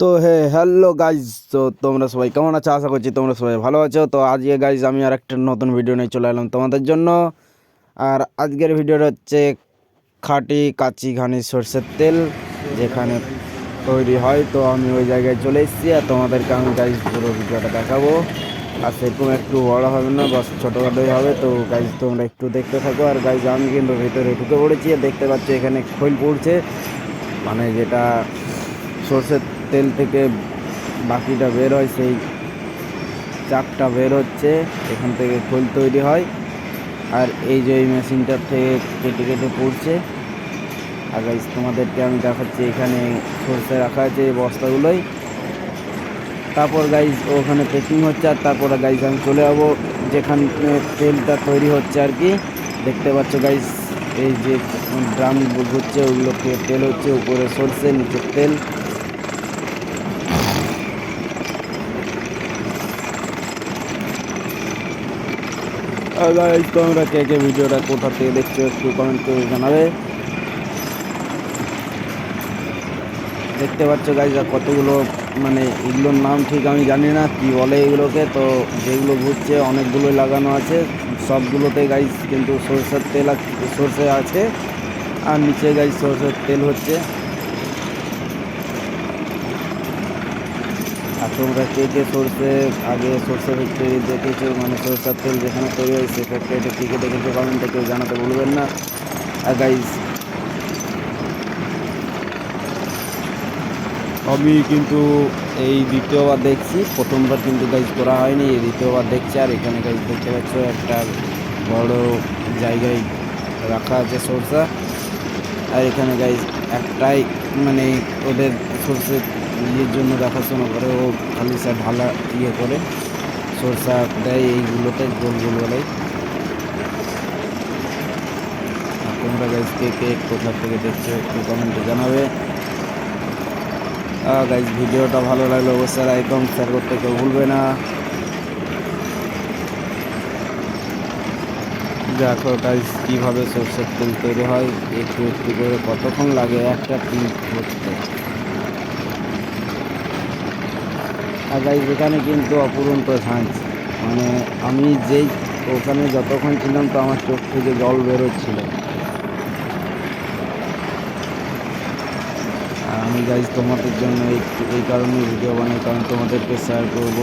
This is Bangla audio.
তো হে হ্যালো গাইজ তো তোমরা সবাই কেমন আছো? আশা করছি তোমরা সবাই ভালো আছো। তো আজকে গাইজ আমি আর একটা নতুন ভিডিও নিয়ে চলে এলাম তোমাদের জন্য। আর আজকের ভিডিওটা হচ্ছে খাঁটি কাচি ঘানি সর্ষের তেল যেখানে তৈরি হয়। তো আমি ওই জায়গায় চলে এসেছি আর তোমাদেরকে আমি গাইজ পুরো ভিডিওটা দেখাবো। আর সেরকম একটু বড় হবে না, বাস ছোটোখাটোই হবে। তো গাইজ তোমরা একটু দেখতে থাকো। আর গাইজ আমি কিন্তু ভিতরে ঢুকে পড়েছি। আর দেখতে পাচ্ছি এখানে খৈল পড়ছে। মানে যেটা সর্ষের তেল থেকে বাকিটা বের হয়, সেই চাকটা বের হচ্ছে, এখান থেকে খোল তৈরি হয়। আর এই যে এই মেশিনটার থেকে কেটে কেটে পড়ছে। আর গাইজ তোমাদেরকে আমি দেখাচ্ছি, এখানে সর্ষে রাখা আছে এই বস্তাগুলোই। তারপর গাইজ ওখানে প্যাকিং হচ্ছে, আর তারপরে গাইজ আমি চলে যাব, যেখানে তেলটা তৈরি হচ্ছে আর কি। দেখতে পাচ্ছ গাইজ এই যে ড্রাম ঘুরছে, ওগুলোকে তেল হচ্ছে, উপরে সর্ষে, নিচে তেল। তোমরা কে কে ভিডিওটা কোথা থেকে দেখছ একটু কমেন্ট করে জানাবে। দেখতে পাচ্ছ গাইজ কতগুলো মানে এগুলোর নাম ঠিক আমি জানি না, কি বলে এগুলোকে, তো যেগুলো ঘুরছে অনেকগুলোই লাগানো আছে। সবগুলোতে গাইজ কিন্তু সরষের তেল সরষে আছে, আর নিচে গাইজ সরষের তেল হচ্ছে। আর তোমরা কে কে সরষে আগে সরষে ফ্যাক্টরি দেখেছ মানে সরষের তেল যেখানে তৈরি হয় সে ফ্যাক্টরিটা কী কে দেখেছ কমেন্টে কেউ জানাতে ভুলবেন না। আর গাইজ আমি কিন্তু এই দ্বিতীয়বার দেখছি, প্রথমবার কিন্তু গাইজ করা হয়নি, এই দ্বিতীয়বার দেখছি, আর এখানে গাইজ দেখতে পাচ্ছ একটা বড় জায়গায় রাখা আছে সরষা আর এখানে গাইজ একটাই মানে ওদের সরষে ইয়ের জন্য দেখাশোনা করে, ও খালি সে ঢালা ইয়ে করে, সরষা দেয় এইগুলোতে, গোল গোল বলেই তোমরা গাইজ কে কে কোথা থেকে দেখছ একটু কমেন্টে জানাবে। গাইজ ভিডিওটা ভালো লাগলে অবশ্যই কমেন্ট শেয়ার করতে কেউ ভুলবে না। দেখো গাইজ কীভাবে সরষের তেল তৈরি হয়, একটু একটু করে কতক্ষণ লাগে, একটা পিস করতে আর গাইজ এখানে কিন্তু অপুরন্ত ঝাঁঝ মানে আমি যেই ওখানে যতক্ষণ ছিলাম, তো আমার চোখ থেকে জল বেরোচ্ছিল। আর আমি গাইজ তোমাদের জন্য এই কারণে ভিডিও বানাই, কারণ তোমাদেরকে শেয়ার করব।